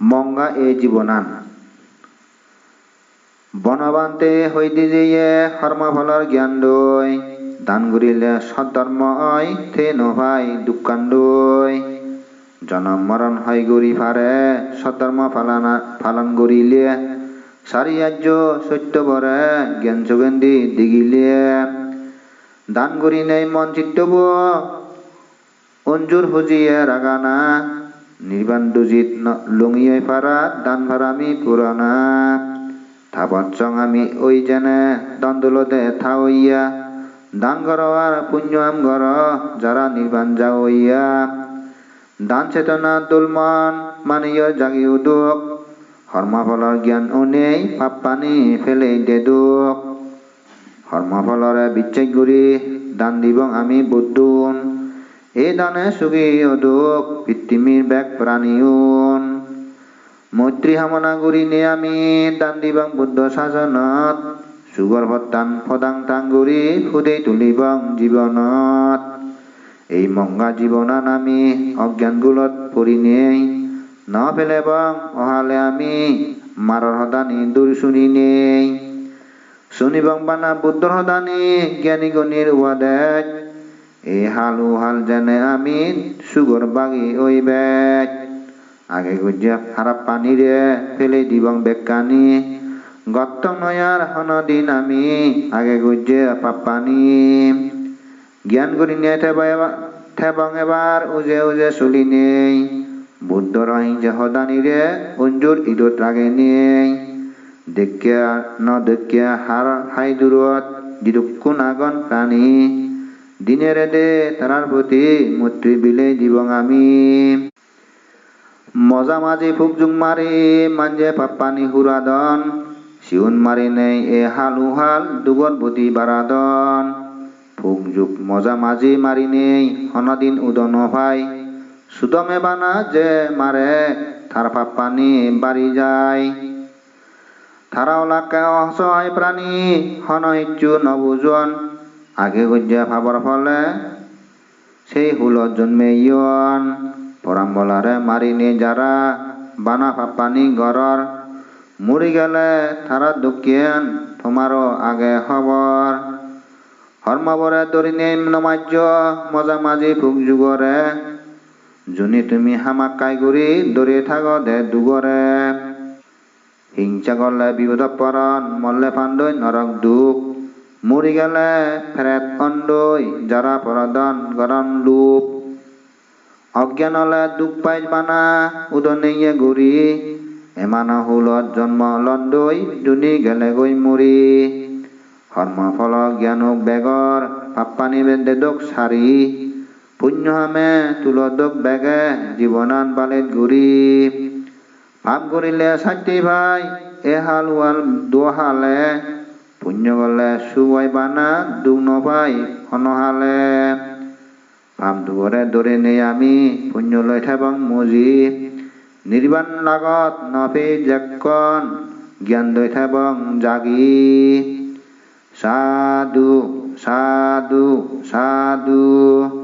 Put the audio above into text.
মঙ্গা এ জীৱনান বনবান্তে হৈদি যিয়ে কৰ্মফলৰ জ্ঞান দৈ দান কৰিলে সধৰ্ম ঐ থে নভাই দোকান দৈ জনম মৰণ হয় গৰি ফাৰে সধৰ্ম পালনা পালন কৰিলে চাৰি আৰ্য সত্য বৰে জ্ঞান যোগেন্দি দিগিলে দান কৰি নেই মন চিত্তব, অঞ্জুর হুজিয়ে রাগানা নির্বাণ দুজিত লুঙিয়ে পারা দান ভারামি পুরানা। থাপৎসং আমি ওই জেনে দ্বন্দ্বলতে থাওইয়া দান গর আর পুণ্য আম গর, যারা নির্বাণ যাওইয়া দান চেতনা দুলমন মানিয় জাগি উদুক। কর্মফলৰ জ্ঞান উনেই পাপ পানী ফেলেই দে দুখ। কর্মফলরে বিচ্ছেদ গুৰি, দান দিবং আমি বুদ্ধুন। এই দানে সুখী অদুক পৃথিবীর ব্যাগ প্রাণীউন। মৈত্রী হামনা গুৰি নে আমি দান দিবং বুদ্ধ শাসনত। সুগর ভত্তান ফদাং টাং গুৰি সুদেই তুলিবং জীৱনত এই মংগা জীৱনান আমি অজ্ঞান গুলত পৰি নেই। ন পেলেবং অহালে আমি মাৰৰ সদানি দূৰ শুনি নেই। শুনিবং বানা বুদ্ধৰ সদানি জ্ঞানী গণিৰ ওয়াদেক এই হাল হাল যেনে আমি সুগর বাগি ওই বেগ আগে গুজিয়া খারাপ পানিরে ফেলে দিবং বেকানি। গত্তং নয়ার হনদিন আমি, আগে গুজে পাপ পানি। জ্ঞান করি নিয়ে ঠেবং এবার, উজে উজে চলি নেই। বুদ্ধ রহিংসে হদানিরে অঞ্জুর ইদত রাগে নেই। দেখিয়া ন দেখিয়া হার হাই দূরত দিদুক্ষুন আগন প্রাণী দিনেরে দে তারার প্রতি মৈত্রী বিলে দিবং আমি। মজা মাঝি ফুকজুং মারি, মাঞ্জে পাপ্পানি হুরাদন শিউন মারি নেই এ হাল উহাল দুগর বুদ্ধি বারাদন ফুকজুক মজা মাঝি মারি নেই, হনদিন উদন ভাই। সুদমে বানা যে মারে তার পাপ্পানি বাড়ি যায় থারাওলাকে অসহায় প্রাণী হন ইচ্ছু নবুজন আগে গজ্জা ভাবর ফলে সেই হুলত জন্মে ইয়ন। পরাম্বলারে মারিনি যারা, বানা পাপানি গরর মরি গেলে তারা দুঃখিয়ান তোমারও আগে খবর। হর্মবরে দরিনে নমাজ্য মজা মাঝি ফুক যুগরে। জুনি তুমি হামাকাই গুৰি দৌৰি থাক দে দুগরে। হিংসা করলে বিপদ পরন মল্লে ফান্দই নরক দুখ। মরি গেলে ফেরেত অন্দই যারা পরদন গরম লুপ। অজ্ঞান হলে দুখ পাই বানা, উদনেয়ে ঘুরি। এমান হুলত জন্ম লন্দই দুনি গেলে গৈ মৰি। কৰ্ম ফল জ্ঞানক বেগৰ পাপ্পানি বেদে দোক সাৰি। পুণ্য হামে তুলদক বেগে, জীৱনান বালেত ঘূৰি। পাপ কৰিলে চাটি ভাই, এহাল ৱাল দুহালে। পুণ্য গলে সুৱাই বানা দুখ নপাই অনহালে পাপ দুবৰে দৰে নেই আমি পুণ্য লৈ থাকং মজি। lagot লাগত নফে জেকন জ্ঞান লৈ থাকং জাগি। সাধু সাধু সাধু।